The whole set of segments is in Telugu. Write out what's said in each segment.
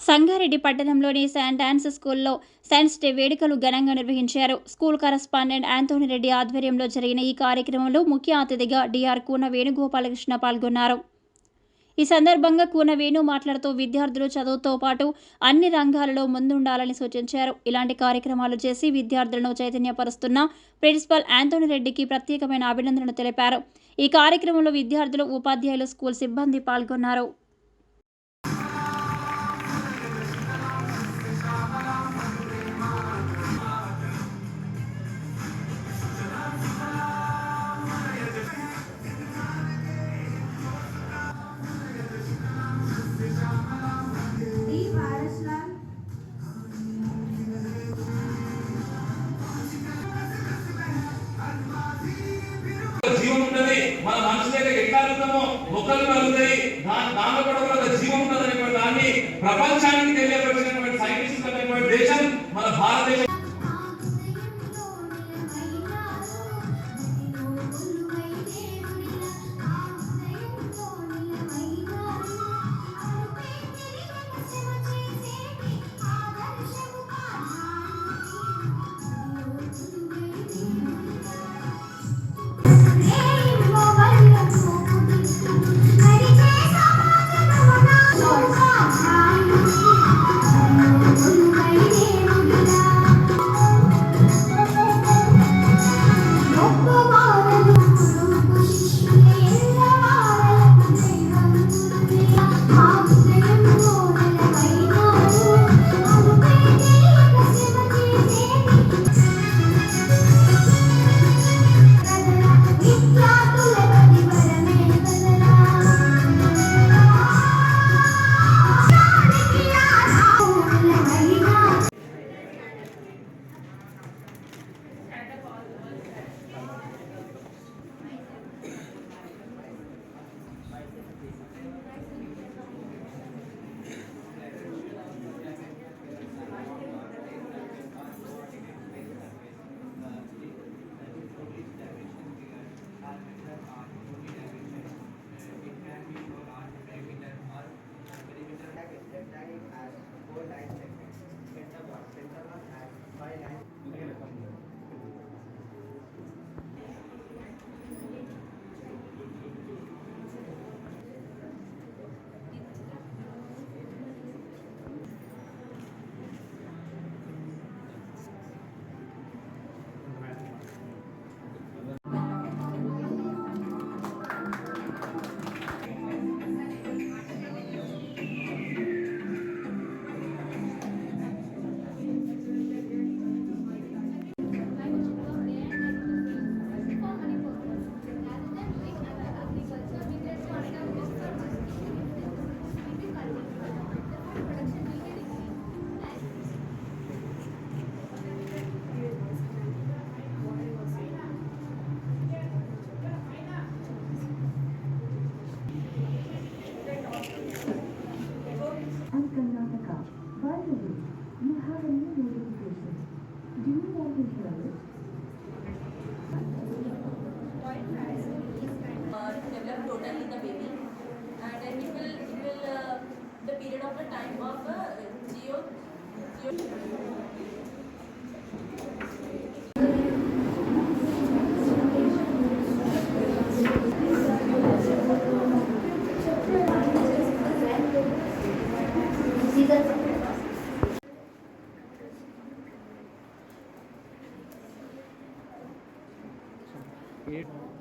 సంగారెడ్డి పట్టణంలోని సెయింట్ డాన్స్ స్కూల్లో సైన్స్ డే వేడుకలు ఘనంగా నిర్వహించారు. స్కూల్ కరస్పాండెంట్ ఆంటోనీ రెడ్డి ఆధ్వర్యంలో జరిగిన ఈ కార్యక్రమంలో ముఖ్య అతిథిగా డిఆర్ కూన వేణుగోపాలకృష్ణ పాల్గొన్నారు. ఈ సందర్భంగా కూన వేణు మాట్లాడుతూ విద్యార్థులు చదువుతో పాటు అన్ని రంగాలలో ముందుండాలని సూచించారు. ఇలాంటి కార్యక్రమాలు చేసి విద్యార్థులను చైతన్యపరుస్తున్న ప్రిన్సిపల్ ఆంటోనీ రెడ్డికి ప్రత్యేకమైన అభినందనలు తెలిపారు. ఈ కార్యక్రమంలో విద్యార్థులు ఉపాధ్యాయులు స్కూల్ సిబ్బంది పాల్గొన్నారు. ప్రపంచానికి తెలియపరిచినటువంటి సైంటిస్ట్ అనేటువంటి దేశం మన భారతదేశం of the time of uh, geo geo So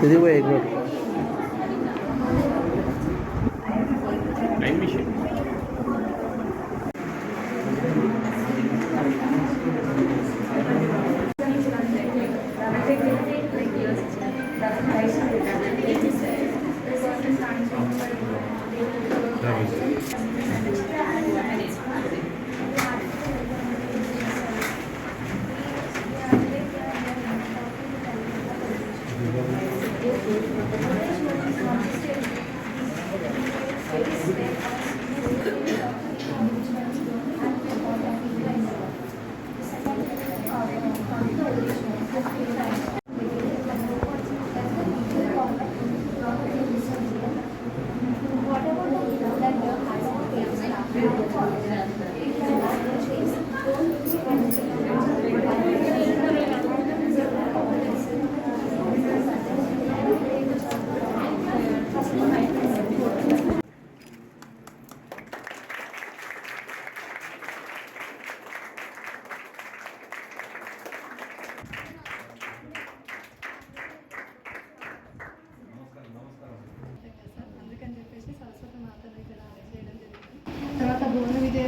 是因为一个。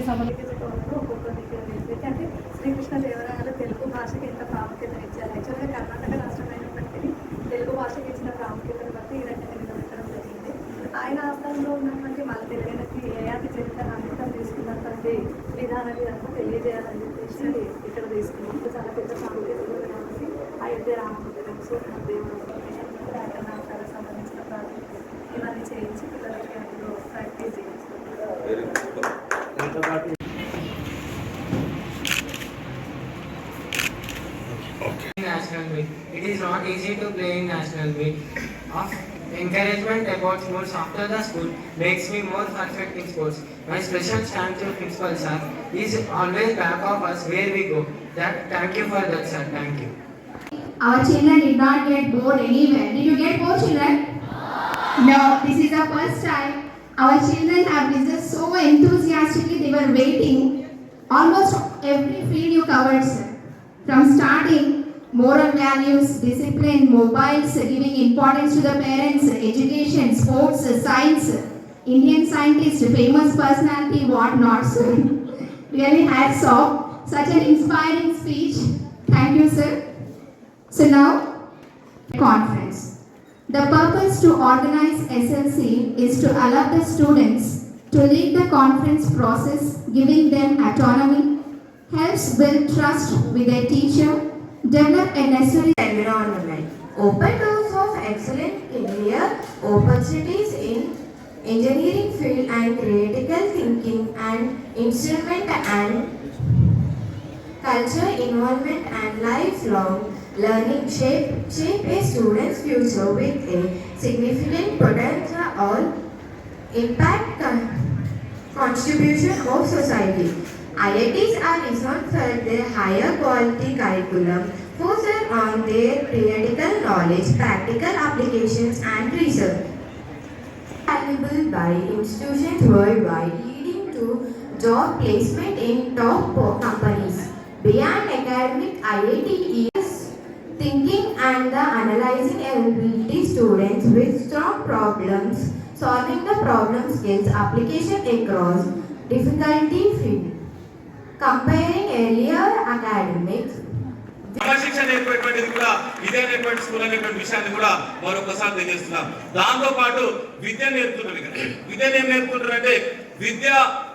సంబంధించుకోవడంలో ఒక్కొక్క దగ్గర వెళ్ళి అంటే శ్రీకృష్ణ దేవరాయలు తెలుగు భాషకి ఎంత ప్రాముఖ్యత ఇచ్చారు? యాక్చువల్గా కర్ణాటక రాష్ట్రమైనప్పటికీ తెలుగు భాషకి ఇచ్చిన ప్రాముఖ్యతను బట్టి ఈ రెండు నిలబెట్టడం జరిగింది. ఆయన ఆస్థానంలో ఉన్నటువంటి మన తెలుగునకి ఏయాది చరిత్ర అంకితం తీసుకున్నటువంటి విధానాన్ని అంతా తెలియజేయాలని చెప్పేసి ఇక్కడ తీసుకున్నాం చాలా పెద్ద ప్రాముఖ్యత ఉంది కాబట్టి Ayodhya రామమందిరం Surya national meet. It is not easy to play in national meet. Of encouragement about sports after the school makes me more perfect in sports. My special thank to principal sir is always back of us where we go. That thank you for that sir. Thank you. Our children did not get bored anywhere. Did you get bored, children? No, this is the first time. Our children have listened so enthusiastically, they were waiting. Almost every field you covered, sir. From starting, moral values, discipline, mobiles, giving importance to the parents, education, sports, science, Indian scientist, famous personality, what not, sir. Really hats off. Such an inspiring speech. Thank you, sir. So now, conference. The purpose to organize SLC is to allow the students to lead the conference process, giving them autonomy, helps build trust with a teacher, develop a necessary environment, open doors of excellent career opportunities in engineering field and critical thinking and instrument and culture involvement and lifelong learning shape, shape a student's future with a significant potential or impact uh, contribution of society. IITs are renowned for their higher quality curriculum, focused on their theoretical knowledge, practical applications and research. Valuable by institutions worldwide, leading to job placement in top companies. Beyond academic, IIT is thinking and the analyzing ability students with strong problems, solving the problem skills, application across difficulty field. Comparing earlier academics క్రమశిక్షణ నేర్పేటువంటిది కూడా ఇదే అనేటువంటి స్కూల్ అనేటువంటి విషయాన్ని కూడా మరొకసారి తెలియజేస్తున్నాం. దాంతో పాటు విద్య నేర్పుతున్నారు ఇక్కడ. విద్యను ఏం నేర్పుతున్నారు అంటే విద్య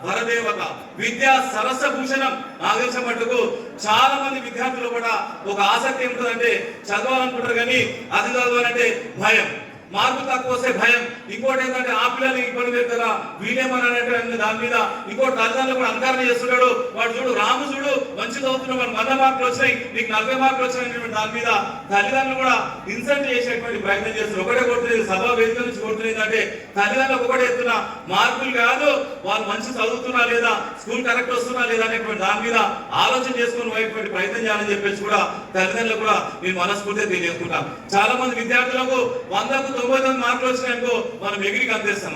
వరదేవత విద్య సరస భూషణం నాకు తెలిసిన మటుకు చాలా మంది విద్యార్థులు కూడా ఒక ఆసక్తి ఏమిటంటే చదవాలనుకుంటారు కానీ అది చదవాలంటే భయం. మార్పు తక్కువ వస్తే భయం. ఇంకోటి ఏంటంటే ఆ పిల్లలు ఇబ్బంది పెడతారా వీడేమన్నటువంటి దాని మీద ఇంకోటి తల్లిదండ్రులు కూడా అంకారం చేస్తున్నాడు. వాడు చూడు రాము చూడు మంచి చదువుతున్నాడు. వాడు వంద మార్కులు వచ్చినాయి. నీకు నలభై మార్కులు వచ్చినటువంటి దాని మీద తల్లిదండ్రులు కూడా ఇన్సల్ట్ చేసేటువంటి ప్రయత్నం చేస్తున్నారు. ఒకటే కొడుతుంది సభ వేదిక నుంచి కొడుతుంది అంటే తల్లిదండ్రులు ఒకటే ఎత్తున మార్కులు కాదు వాళ్ళు మంచి చదువుతున్నా లేదా స్కూల్ కరెక్ట్ వస్తున్నా లేదా అనేటువంటి దాని మీద ఆలోచన చేసుకుని పోయేటువంటి ప్రయత్నం చేయాలని చెప్పేసి కూడా తల్లిదండ్రులు కూడా నేను మనస్ఫూర్తిగా తెలియజేసుకుంటాం చాలా మంది విద్యార్థులకు వందకు తొంభై తొమ్మిది మార్కులు వచ్చినాయనుకో మనం ఎగిరికి అందిస్తాం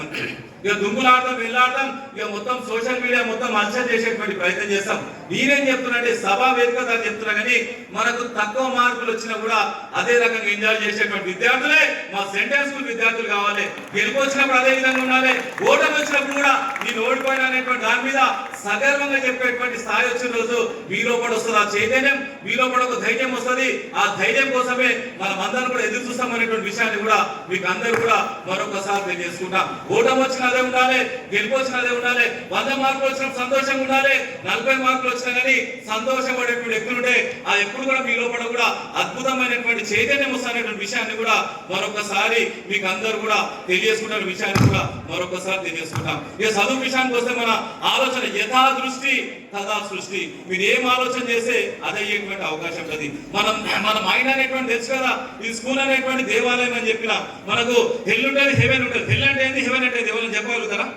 ఇక దుమ్ములాడటం వెళ్ళాడటం ఇక మొత్తం సోషల్ మీడియా మొత్తం అల్సర్ చేసేటువంటి ప్రయత్నం చేస్తాం. నేనేం చెప్తున్నాంటే సభా వేదిక దాన్ని చెప్తున్నా కానీ మనకు తక్కువ మార్కులు వచ్చినా కూడా అదే రకంగా ఎంజాయ్ చేసేటువంటి విద్యార్థులే మా సెంటర్ స్కూల్ విద్యార్థులు కావాలి. గెలుపు వచ్చినప్పుడు అదే విధంగా ఉండాలి. ఓటమి వచ్చినప్పుడు కూడా నేను ఓడిపోయినా అనేటువంటి దాని మీద సగర్వంగా చెప్పేటువంటి స్థాయి వచ్చిన రోజు మీలో కూడా వస్తుంది. ఆ చైతన్యం మీలో కూడా ఒక ధైర్యం వస్తుంది. ఆ ధైర్యం కోసమే మనం అందరం కూడా ఎదురు చూస్తాం అనేటువంటి విషయాన్ని కూడా మీకు అందరూ కూడా మరొకసారి తెలియజేసుకుంటాం. ఓటమి వచ్చిన అదే ఉండాలి గెలుపు వచ్చిన అదే ఉండాలి వంద మార్కులు వచ్చిన సంతోషంగా ఉండాలి నలభై మార్కులు వచ్చినా కానీ సంతోషపడేటువంటి వ్యక్తులు ఉంటే ఆ ఎప్పుడు కూడా మీ లోపల కూడా అద్భుతమైనటువంటి చైతన్యం వస్తున్నటువంటి విషయాన్ని కూడా మరొకసారి మీకు అందరూ కూడా తెలియజేసుకుంటున్న విషయాన్ని కూడా మరొకసారి తెలియజేసుకుంటాం. ఇక చదువు విషయానికి వస్తే మన ఆలోచన యథా దృష్టి తదా సృష్టి. మీరు ఏం ఆలోచన చేస్తే అదే అయ్యేటువంటి అవకాశం ఉంటుంది మనం మన మైండ్ అనేటువంటి తెలుసు కదా ఈ స్కూల్ అనేటువంటి దేవాలయం అని చెప్పిన. మనకు హెల్ ఉంటుంది హెవెన్ ఉంటుంది. హెల్ అంటే ఏంది? హెవెన్ అంటే ఎవరైనా చెప్పగలుగుతారా?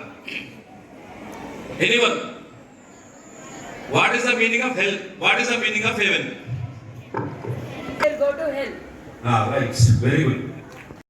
Anyone what is the meaning of hell what is the meaning of heaven go to hell. Very good